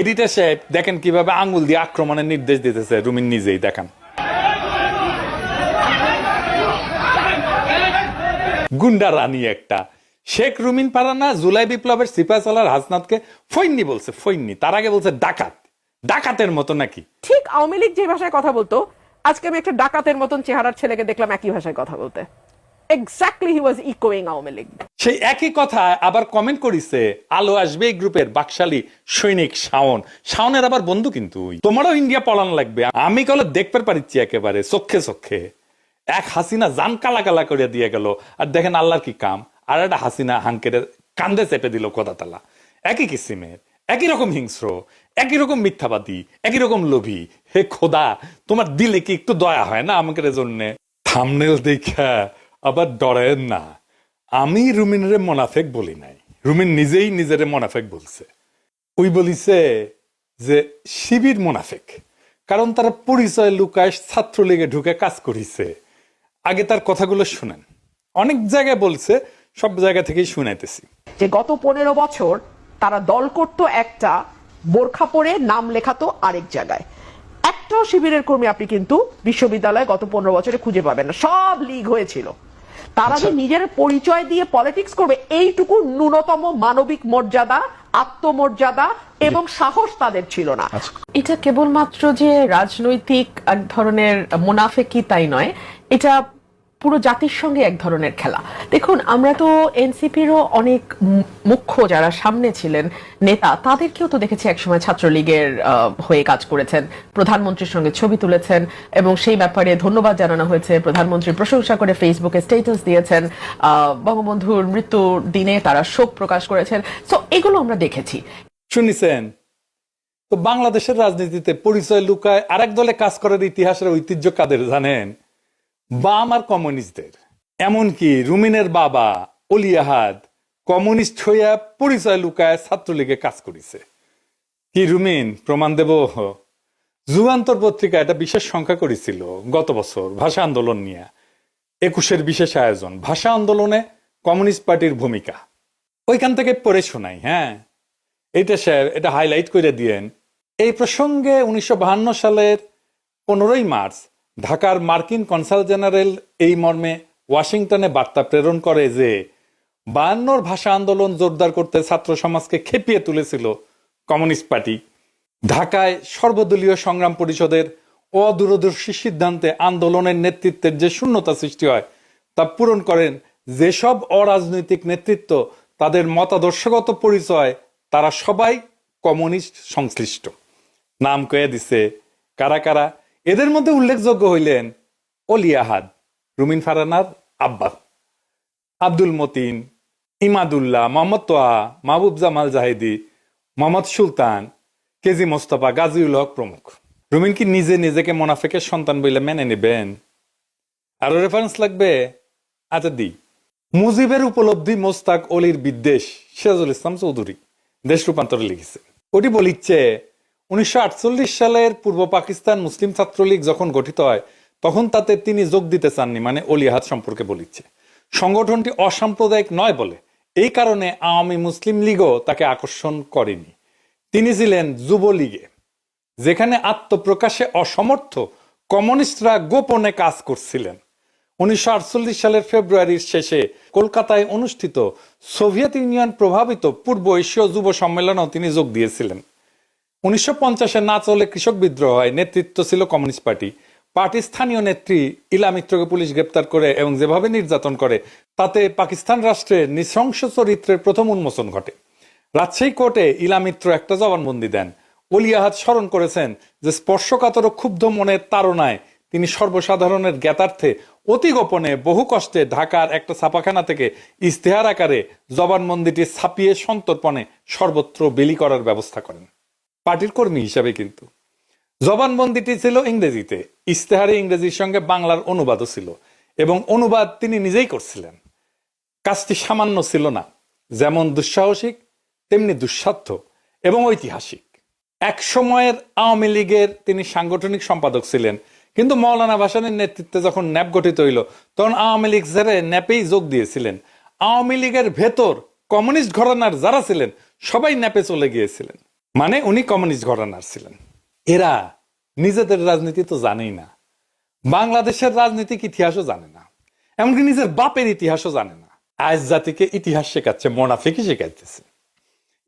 Editor সাহেব দেখেন কীভাবে আঙ্গুল দিয়ে আক্রমণের নির্দেশ দিতেছে, রুমিন নিজেই দেখেন। গুন্ডা রানী একটা। শেখ রুমিন পারানা জুলাই বিপ্লবের সিপাহসালার হাসনাতকে ফৈন্নি বলছে ফৈন্নি তার আগে বলছে ডাকাত। ডাকাতের মতো নাকি? ঠিক আওয়ামী লীগ যে ভাষায় কথা বলতো, আজকে আমি একটা ডাকাতের মতন চেহারার ছেলেকে দেখলাম একই ভাষায় কথা বলতে। এক্স্যাক্টলি হি ওয়াজ ইকোয়িং আওয়ামী লীগ। সেই একই কথা আবার কমেন্ট করিছে, আলো আসবে এই গ্রুপের বাকশালী সৈনিক শাওন। শাওনের আবার বন্ধু কিন্তু তোমারও ইন্ডিয়া পলান লাগবে। আমি কলে দেখতে পারিচ্ছি একেবারে, চোখে চোখে। এক হাসিনা জান কালা কালা করে দিয়ে গেল। আর দেখেন আল্লাহর কি কাম। আর একটা হাসিনা হাঙ্কের কান্দে চেপে দিল কথা তালা একই কিসিমের একই রকম হিংস্র, একই রকম মিথ্যাবাদী, একই রকম লোভী। হে খোদা, তোমার দিলে কি একটু দয়া হয় না আমাকে জন্য? থামনেল দেখা। আবার ডরেন না। আমি রুমিনরে মোনাফেক বলি নাই। রুমিন নিজেই নিজেরে মোনাফেক বলছে। ওই বলিছে যে, শিবির মোনাফেক। কারণ তারা পরিচয় লুকায় ছাত্রলীগে ঢুকে কাজ করিছে। আগে তার কথাগুলো শুনেন। অনেক জায়গায় বলছে, সব জায়গা থেকেই শুনাইতেছি। যে গত পনেরো বছর তারা দল করত একটা, বোরখা পরে নাম লেখাতো আরেক জায়গায়। একটাও শিবিরের কর্মী আপনি কিন্তু বিশ্ববিদ্যালয়ে গত পনেরো বছরে খুঁজে পাবেন না। সব লিগ হয়েছিল। তারা যে নিজের পরিচয় দিয়ে পলিটিক্স করবে এইটুকু ন্যূনতম মানবিক মর্যাদা আত্মমর্যাদা এবং সাহস তাদের ছিল না। এটা কেবলমাত্র যে রাজনৈতিক এক ধরনের মুনাফেকি তাই নয় এটা পুরো জাতির সঙ্গে এক ধরনের খেলা। দেখুন, আমরা তো এনসিপিরও অনেক মুখ্য যারা সামনে ছিলেন নেতা, তাদেরকেও তো দেখেছি একসময় ছাত্রলীগের হয়ে কাজ করেছেন। প্রধানমন্ত্রীর সঙ্গে ছবি তুলেছেন এবং সেই ব্যাপারে ধন্যবাদ জানানো হয়েছে। প্রধানমন্ত্রীর প্রশংসা করে ফেসবুকে স্ট্যাটাস দিয়েছেন। বঙ্গবন্ধুর মৃত্যুর দিনে তারা শোক প্রকাশ করেছেন। তো এগুলো আমরা দেখেছি। শুনিছেন তো বাংলাদেশের রাজনীতিতে পরিচয় লুকায় আরেক দলে কাজ করার ইতিহাসের ঐতিহ্য কাদের জানেন? বাম আর কমিউনিস্টদের, এমনকি রুমিনের বাবা অলিয়াহাদ কমিউনিস্ট হইয়া পরিচয় লুকায় ছাত্রলীগে কাজ করিছে। কি রুমিন, প্রমাণ দেব? যুগান্তর পত্রিকা একটা বিশেষ সংখ্যা করেছিল গত বছর, ভাষা আন্দোলন নিয়ে। একুশের বিশেষ আয়োজন, ভাষা আন্দোলনে কমিউনিস্ট পার্টির ভূমিকা। ওইখান থেকে পড়ে শোনাই হ্যাঁ। এইটা স্যার, এটা হাইলাইট করে দিয়েন। এই প্রসঙ্গে উনিশশো সালের পনেরোই মার্চ ঢাকার মার্কিন কনসাল জেনারেল এই মর্মে ওয়াশিংটনে বার্তা প্রেরণ করে যে, বায়ান্নর ভাষা আন্দোলন জোরদার করতে ছাত্র সমাজকে খেপিয়ে তুলেছিল কমিউনিস্ট পার্টি। ঢাকায় সর্বদলীয় সংগ্রাম পরিষদের অদূরদর্শী সিদ্ধান্তে আন্দোলনের নেতৃত্বের যে শূন্যতা সৃষ্টি হয়, তা পূরণ করেন যেসব অরাজনৈতিক নেতৃত্ব তাদের মতাদর্শগত পরিচয়, তারা সবাই কমিউনিস্ট সংশ্লিষ্ট। নাম কয়ে দিছে, কারা কারা? এদের মধ্যে উল্লেখযোগ্য হইলেন অলিয়াহাদ রুমিন ফারানার আব্বা, আব্দুল মতিন, ইমাদুল্লাহ, মোহাম্মদ তোয়া মাহবুব জামাল জাহিদি, মোহাম্মদ সুলতান, কেজি মোস্তফা, গাজীউল হক প্রমুখ। রুমিন কি নিজে নিজেকে মোনাফেকের সন্তান বলে মেনে নেবেন? আরও রেফারেন্স লাগবে? আচ্ছা দি। মুজিবের উপলব্ধি মোস্তাক অলির বিদ্বেষ সিরাজুল ইসলাম চৌধুরী, দেশ রূপান্তরে লিখেছে। ওটি বলিচ্ছে উনিশশো আটচল্লিশ সালের পূর্ব পাকিস্তান মুসলিম ছাত্রলীগ যখন গঠিত হয়, তখন তাতে তিনি যোগ দিতে চাননি মানে অলিহাত সম্পর্কে বলিচ্ছে। সংগঠনটি অসাম্প্রদায়িক নয় বলে, এই কারণে আওয়ামী মুসলিম লীগও তাকে আকর্ষণ করেনি। তিনি ছিলেন যুবলীগে, যেখানে আত্মপ্রকাশে অসমর্থ কমিউনিস্টরা গোপনে কাজ করছিলেন। উনিশশো আটচল্লিশ সালের ফেব্রুয়ারির শেষে কলকাতায় অনুষ্ঠিত সোভিয়েত ইউনিয়ন প্রভাবিত পূর্ব এশীয় যুব সম্মেলনেও তিনি যোগ দিয়েছিলেন। উনিশশো না চলে কৃষক বিদ্রোহ হয়, নেতৃত্ব ছিল কমিউনিস্ট পার্টি। পার্টির স্থানীয় নেত্রী ইলা মিত্রকে পুলিশ গ্রেপ্তার করে এবং যেভাবে নির্যাতন করে, তাতে পাকিস্তান রাষ্ট্রের নৃশংস চরিত্রের প্রথম উন্মোচন ঘটে। রাজশাহী কোর্টে ইলা মিত্র একটা জবানবন্দি দেন। অলিয়াহাত স্মরণ করেছেন যে স্পর্শকাতর ক্ষুব্ধ মনের তাড়নায় তিনি সর্বসাধারণের জ্ঞাতার্থে অতি গোপনে বহু কষ্টে ঢাকার একটা ছাপাখানা থেকে ইশতেহার আকারে জবানবন্দিটি ছাপিয়ে সন্তর্পণে সর্বত্র বিলি করার ব্যবস্থা করেন। পার্টির কর্মী হিসাবে কিন্তু। জবানবন্দিটি ছিল ইংরেজিতে ইস্তেহারে ইংরেজির সঙ্গে বাংলার অনুবাদও ছিল এবং অনুবাদ তিনি নিজেই করছিলেন। কাজটি সামান্য ছিল না, যেমন দুঃসাহসিক, তেমনি দুঃসাধ্য এবং ঐতিহাসিক। এক সময়ের আওয়ামী লীগের তিনি সাংগঠনিক সম্পাদক ছিলেন, কিন্তু মৌলানা ভাসানের নেতৃত্বে যখন ন্যাপ গঠিত হইল, তখন আওয়ামী লীগ ছেড়ে ন্যাপেই যোগ দিয়েছিলেন। আওয়ামী লীগের ভেতর কমিউনিস্ট ঘরানার যারা ছিলেন, সবাই ন্যাপে চলে গিয়েছিলেন। মানে উনি কমিউনিস্ট ঘরানার ছিলেন। এরা নিজেদের রাজনীতি তো জানেই না। বাংলাদেশের রাজনৈতিক ইতিহাসও জানে না। এমনকি নিজের বাপের ইতিহাসও জানে না। আজ জাতিকে ইতিহাস শেখাচ্ছে, মোনাফিকই শেখাইতেছে।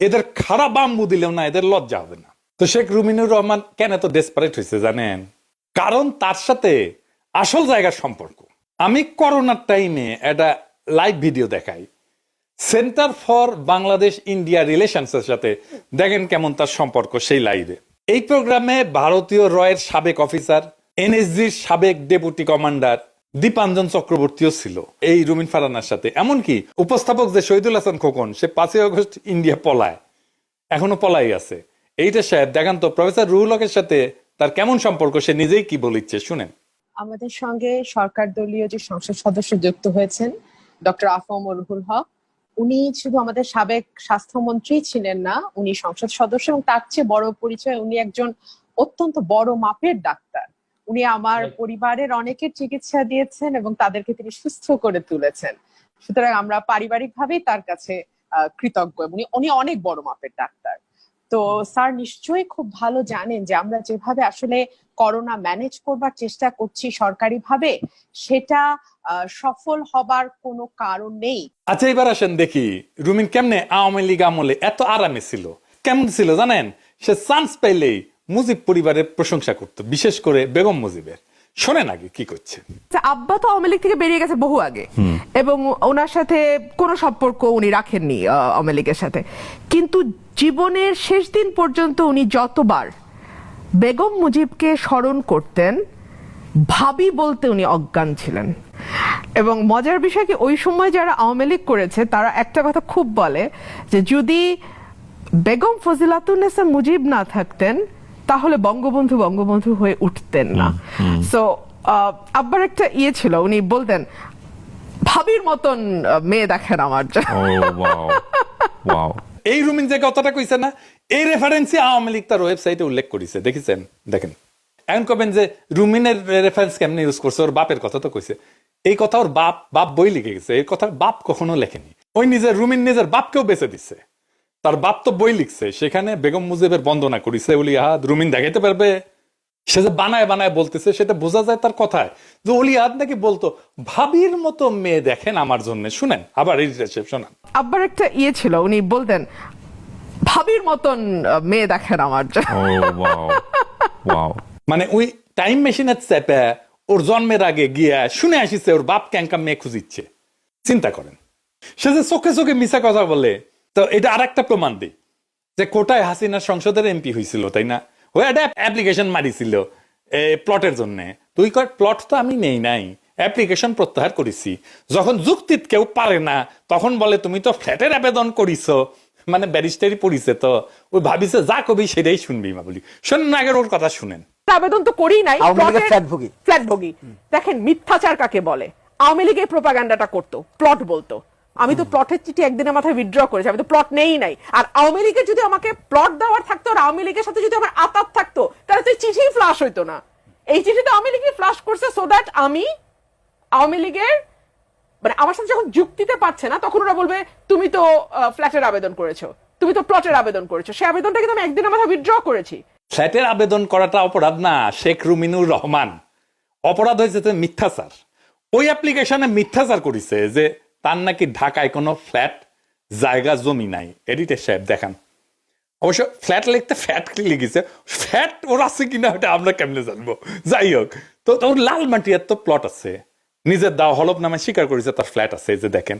এদের খারাপ বাম্বু দিলেও না, এদের লজ্জা হবে না। তো শেখ রুমিনুর রহমান কেন এত ডেসপারেট হয়েছে জানেন? কারণ তার সাথে আসল জায়গার সম্পর্ক। আমি করোনার টাইমে একটা লাইভ ভিডিও দেখাই। Centre for Bangladesh India relations এর সাথে। দেখেন কেমন তার সম্পর্ক সেই লাইভে। এই প্রোগ্রামে ভারতীয় রয়ের সাবেক অফিসার, এনএসজির সাবেক ডেপুটি কমান্ডার, দীপাঞ্জন চক্রবর্তীও ছিল এই রুমিন ফারানার সাথে। এমনকি উপস্থাপক যে শহীদুল হাসান খোকন, সে পাঁচই আগস্ট ইন্ডিয়া পলায়। এখনও পলাই আছে। এইটা সাহেব দেখান তো, প্রফেসর রুহুল হকের সাথে তার কেমন সম্পর্ক, সে নিজেই কি বলিচ্ছে, শুনেন। আমাদের সঙ্গে সরকার দলীয় যে সংসদ সদস্য যুক্ত হয়েছেন, ডক্টর আফম রুহুল হক উনি শুধু আমাদের সাবেক স্বাস্থ্যমন্ত্রী ছিলেন না উনি সংসদ সদস্য এবং তার চেয়ে বড় পরিচয় উনি একজন অত্যন্ত বড় মাপের ডাক্তার। উনি আমার পরিবারের অনেকের চিকিৎসা দিয়েছেন এবং তাদেরকে তিনি সুস্থ করে তুলেছেন। সুতরাং আমরা পারিবারিকভাবেই তার কাছে কৃতজ্ঞ এবং উনি- উনি অনেক বড় মাপের ডাক্তার। তো স্যার নিশ্চয়ই খুব ভালো জানেন যে আমরা যেভাবে আসলে করোনা ম্যানেজ করবার চেষ্টা করছি সরকারিভাবে, সেটা সফল হবার কোনো কারণ নেই। আচ্ছা এবার আসেন দেখি, রুমিন কেমনে আওয়ামী লীগ আমলে এত আরামে ছিল? কেমন ছিল জানেন? সে চান্স পাইলেই মুজিব পরিবারের প্রশংসা করতো, বিশেষ করে বেগম মুজিবের। শোনেন আগে কি করছে। আব্বা তো আওয়ামী লীগ থেকে বেরিয়ে গেছে বহু আগে। এবং ওনার সাথে কোনো সম্পর্ক উনি রাখেননি আওয়ামী লীগের সাথে। কিন্তু জীবনের শেষ দিন পর্যন্ত উনি যতবার বেগম মুজিবকে স্মরণ করতেন ভাবি বলতে উনি অজ্ঞান ছিলেন। এবং মজার বিষয় কি ওই সময় যারা আওয়ামী লীগ করেছে তারা একটা কথা খুব বলে যে যদি বেগম ফজিলাতুন্নেসা মুজিব না থাকতেন তাহলে বঙ্গবন্ধু বঙ্গবন্ধু হয়ে উঠতেন না। সো আব্বার একটা ইয়ে ছিল উনি বলতেন ভাবির মতন মেয়ে দেখেন আমার. এই রুমিন যে কথাটা কইছে না এই রেফারেন্সে আওয়ামী লীগ তার ওয়েবসাইটে উল্লেখ করেছে। দেখেছেন? দেখেন। এখন কবেন যে রুমিনের রেফারেন্স কেমনে ইউজ করছে ওর বাপের কথা তো কইছে। এই কথা ওর বাপ বাপ বই লিখে গেছে এই কথা বাপ কখনো লেখেনি। ওই নিজের রুমিন নিজের বাপকেও বেঁচে দিচ্ছে। তার বাপ তো বই লিখছে সেখানে বেগম মুজিবের বন্দনা করিছে। বলি আহাদ রুমিন দেখাইতে পারবে? সে যে বানায় বানায় বলতেছে সেটা বোঝা যায় তার কথায়। যে অলিয়াদ নাকি বলতো ভাবির মতো মেয়ে দেখেন আমার জন্য। শুনেন আবার এই শোনান আব্বার একটা ইয়ে ছিল উনি বলতেন ভাবির মতন মেয়ে দেখেন আমার. মানে ওই টাইম মেশিনের চেপে ওর জন্মের আগে গিয়া শুনে আসিছে ওর বাপ ক্যাঙ্কা মেয়ে খুঁজিচ্ছে। চিন্তা করেন। সে যে চোখে চোখে মিশা কথা বলে তো এটা আর একটা প্রমাণ দিই যে কোটায় হাসিনার সংসদের এমপি হয়েছিল তাই না? ও একটা অ্যাপ্লিকেশন মারিছিল প্লটের জন্য। তুই কর প্লট তো আমি নেই নাই অ্যাপ্লিকেশন প্রত্যাহার করেছি। যখন যুক্তিত কেউ পারে না তখন বলে তুমি তো ফ্ল্যাটের আবেদন করিস মানে ব্যারিস্টারি পড়িছে তো। ওই ভাবিছে যা কবি সেটাই শুনবি মা বলি। শোনেন না আগের ওর কথা শুনেন। আবেদন তো করি নাই আওয়ামী ফ্ল্যাট ভোগী। ফ্ল্যাট ভোগী। দেখেন মিথ্যাচার কাকে বলে? আওয়ামী লীগের প্রোপাগান্ডাটা করতো প্লট বলতো। আমি তো প্লটের চিঠি একদিনের মাথায় উইথড্র করেছি, আমি তো প্লট নেই নাই। আর আওয়ামী লীগের যদি আমাকে প্লট দেওয়ার থাকতো আর আওয়ামী লীগের সাথে যদি আমার আতাত থাকতো, তাহলে তো চিঠি ফ্লাশ হইতো না। এই চিঠিটা আওয়ামী লীগই ফ্লাশ করছে সো দ্যাট আমি আওয়ামী লীগের মানে আমার সাথে যখন যুক্তিতে পারছে না, তখন ওরা বলবে, তুমি তো ফ্ল্যাটের আবেদন করেছ, তুমি তো প্লটের আবেদন করেছ। সেই আবেদনটা কিন্তু আমি একদিনের মাথায় উইথড্র করেছি। ফ্ল্যাটের আবেদন করাটা অপরাধ না, শেখ রুমিনুর রহমান। অপরাধ হয়েছে মিথ্যাচার। ওই অ্যাপ্লিকেশনে মিথ্যাচার করেছে যে তার নাকি ঢাকায় কোনো ফ্ল্যাট জায়গা, জমি নাই। এডিটের সাহেব দেখান। অবশ্য ফ্ল্যাট লিখতে ফ্যাট লিখেছে। ফ্যাট ওর আছে কিনা ওটা আমরা কেমনে জানব? যাই হোক, তো ওর লাল মাটিয়ার তো প্লট আছে। নিজের দাও হলফ নামে স্বীকার করেছে, তার ফ্ল্যাট আছে যে দেখেন।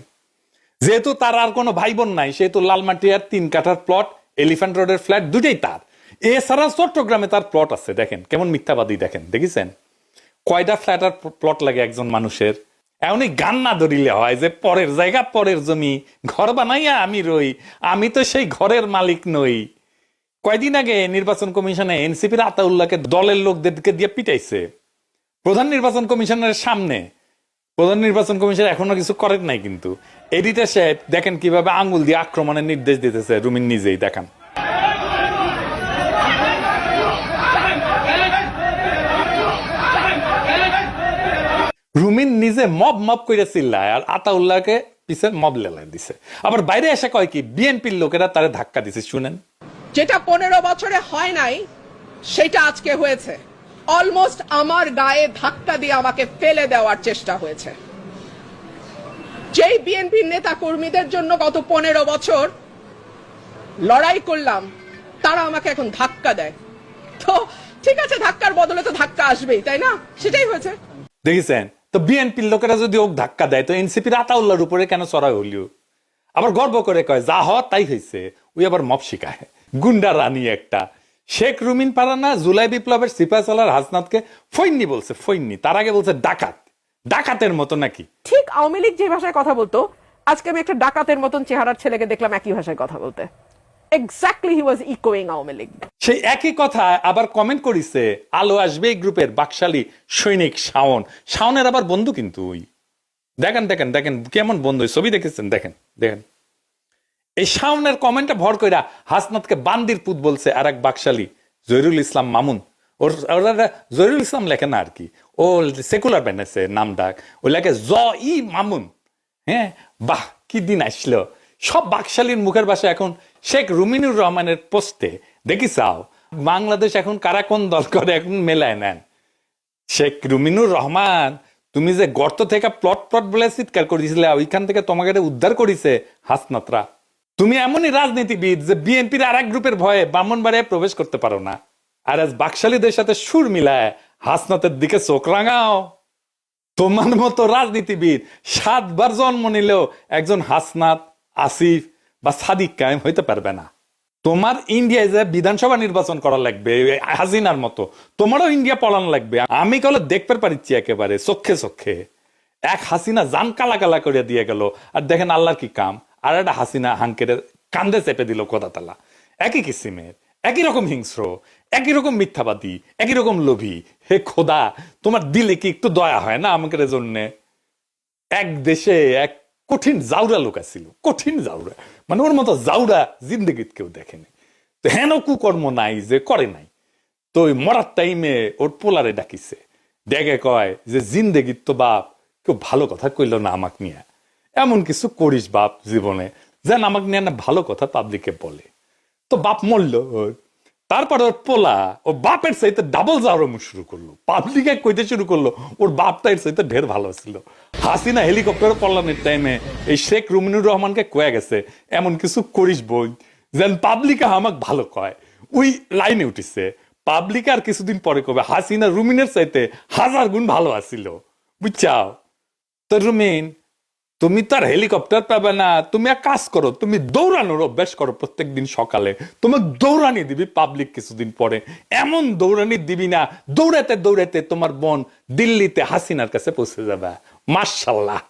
যেহেতু তার আর কোনো ভাই বোন নাই, সেহেতু লালমাটিয়ার তিন কাঠার প্লট এলিফ্যান্ট রোডের ফ্ল্যাট দুটাই তার। এছাড়া চট্টগ্রামে তার প্লট আছে, দেখেন। কেমন মিথ্যাবাদী দেখেন, দেখেছেন? কয়টা ফ্ল্যাট আর প্লট লাগে একজন মানুষের? এমনই গান না ধরিলে হয় যে পরের জায়গা, পরের জমি। ঘর বানাইয়া আমি রই, আমি তো সেই ঘরের মালিক নই। কয়দিন আগে নির্বাচন কমিশনে এনসিপির আতাউল্লাহকে দলের লোকদেরকে দিয়ে পিটাইছে। প্রধান নির্বাচন কমিশনের সামনে। প্রধান নির্বাচন কমিশন এখনও কিছু করেন নাই কিন্তু। এডিটার সাহেব দেখেন কীভাবে আঙ্গুল দিয়ে আক্রমণের নির্দেশ দিতেছে রুমিন নিজেই, দেখান। রুমিন নিজে মব মব করে চিল্লায় আর আতাউল্লাহকে পিছে মব লেলায় দিছে। আবার বাইরে এসে কয় কি বিএনপির লোকেরা তারে ধাক্কা দিছে শুনেন। যেটা পনেরো বছরে হয় নাই সেটা আজকে হয়েছে। অলমোস্ট আমার গায়ে ধাক্কা দিয়ে আমাকে ফেলে দেওয়ার চেষ্টা হয়েছে। যেই বিএনপির নেতা কর্মীদের জন্য গত পনেরো বছর লড়াই করলাম তারা আমাকে এখন ধাক্কা দেয়। তো ঠিক আছে ধাক্কার বদলে তো ধাক্কা আসবেই তাই না? সেটাই হয়েছে। দেখেছেন তো বিএনপির লোকেরা যদি ওক ধাক্কা দেয়, তো এনসিপির আতাউল্লাহর উপরে কেন চড়া হলিও? আবার গর্ব করে কয়, যা হওয়ার তাই হয়েছে ওই আবার মপ শিখায় গুন্ডা রানী একটা। শেখ রুমিন পারানা জুলাই বিপ্লবের সিপাহসালার হাসনাতকে ফৈন্নি বলছে ফৈন্নি তার আগে বলছে, ডাকাত। ডাকাতের মতো নাকি? ঠিক আওয়ামী লীগ যে ভাষায় কথা বলতো, আজকে আমি একটা ডাকাতের মতন চেহারার ছেলেকে দেখলাম একই ভাষায় কথা বলতে। এক্স্যাক্টলি হি ওয়াজ ইকোয়িং আওয়ামী লীগ। সেই একই কথা আবার কমেন্ট করিছে, আলো আসবে এই গ্রুপের বাকশালী সৈনিক শাওন। শাওনের আবার বন্ধু কিন্তু ওই। দেখেন দেখেন দেখেন, কেমন বন্ধু ছবি দেখেছেন? দেখেন দেখেন। এই শাওনের কমেন্টে ভর কইরা হাসনাতকে বান্দির পুত বলছে আর এক বাকশালী, জহিরুল ইসলাম মামুন। ওর, ওরা জহিরুল ইসলাম লেখে না আর কি। ও সেকুলার বানাইছে নাম ডাক। ও লেখে জ ই মামুন। হ্যাঁ? বাহ, কি দিন আসলো। সব বাকশালীর মুখের ভাষা এখন শেখ রুমিনুর রহমানের পোস্টে। দেখি চাও, বাংলাদেশ এখন কারা কোন দল করে এখন মেলায় নেন? শেখ রুমিনুর রহমান, তুমি যে গর্ত থেকে প্লট প্লট বলে চিৎকার করেছিলে ওইখান থেকে তোমাকে উদ্ধার করিছে হাসনাতরা। তুমি এমনই রাজনীতিবিদ যে বিএনপির আর এক গ্রুপের ভয়ে ব্রাহ্মণবাড়িয়ায় প্রবেশ করতে পারো না। আর আজ বাকশালীদের সাথে সুর মিলায় হাসনাতের দিকে চোখ রাঙাও। তোমার মতো রাজনীতিবিদ সাতবার জন্ম নিলেও একজন হাসনাত আসিফ বা সাদিক কায়েম হইতে পারবে না। তোমার ইন্ডিয়ায় যে বিধানসভা নির্বাচন করা লাগবে, হাসিনার মতো, তোমারও ইন্ডিয়া পড়ানো লাগবে। আমি কলে দেখতে পারিচ্ছি একেবারে, চোখে চোখে। এক হাসিনা জান কালা কালা করে দিয়ে গেল, আর দেখেন আল্লাহর কি কাম। আর একটা হাসিনা হাঙ্কের কান্দে চেপে দিল কথা একই কিসিমের, একই রকম হিংস্র, একই রকম মিথ্যাবাদী, একই রকম লোভী। হে খোদা, তোমার দিলে কি একটু দয়া হয় না আমাকে জন্যে? এক দেশে, এক কঠিন জাউরা লোক আছিল, কঠিন জাউরা। মানে ওর মতো জাউরা জিন্দগিত কেউ দেখেনি। তো হেন কুকর্ম নাই যে করে নাই। তো ওই মরার টাইমে ওর পোলারে ডাকিছে। ডেকে কয় যে জিন্দগিত তো বাপ, কেউ ভালো কথা কইল না আমাক নিয়ে। এমন কিছু করিস বাপ জীবনে, যেন আমাকে নিয়ে না ভালো কথা পাবলিকে বলে। তো বাপ মরল ওর তারপর ওর পোলা ও বাপের সাইতে ডাবল জাউরামু শুরু করল। পাবলিকে কইতে শুরু করল, ওর বাপটা এর সাইতে ঢের ভালো ছিল। হাসিনা হেলিকপ্টারে পড়লামের টাইমে এই শেখ রুমিনুর রহমানকে কয়ে গেছে, এমন কিছু করিস বই, যেন পাবলিকে আমাক ভালো কয়। ওই লাইনে উঠিছে পাবলিক আর কিছুদিন পরে কবে? হাসিনা রুমিনের চাইতে হাজার গুণ ভালো আসিল বুঝছাও? তো রুমিন তুমি তো আর হেলিকপ্টার পাবে না, তুমি এক কাজ করো, তুমি দৌড়ানোর অভ্যাস করো প্রত্যেক দিন সকালে। তোমাকে দৌড়ানি দিবি পাবলিক কিছুদিন পরে। এমন দৌড়ানি দিবি না, দৌড়াতে দৌড়াতে তোমার বোন দিল্লিতে হাসিনার কাছে পৌঁছে যাবে। মার্শাল্লাহ